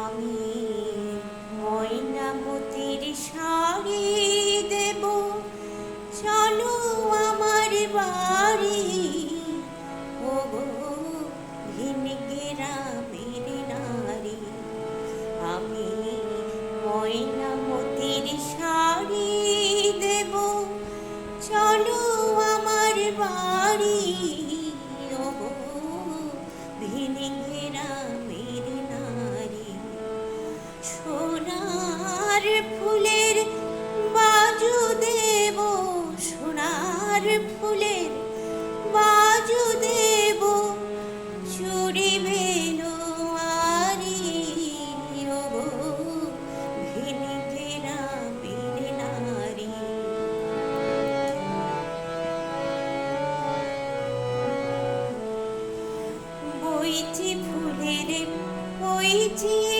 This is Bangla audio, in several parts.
আমি ময়নামতির সা মোর ফুলের বাজু দেব ছুরি বেনো আরি বইছি ফুলের বইছি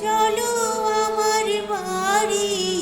চলো আমার বাড়ি।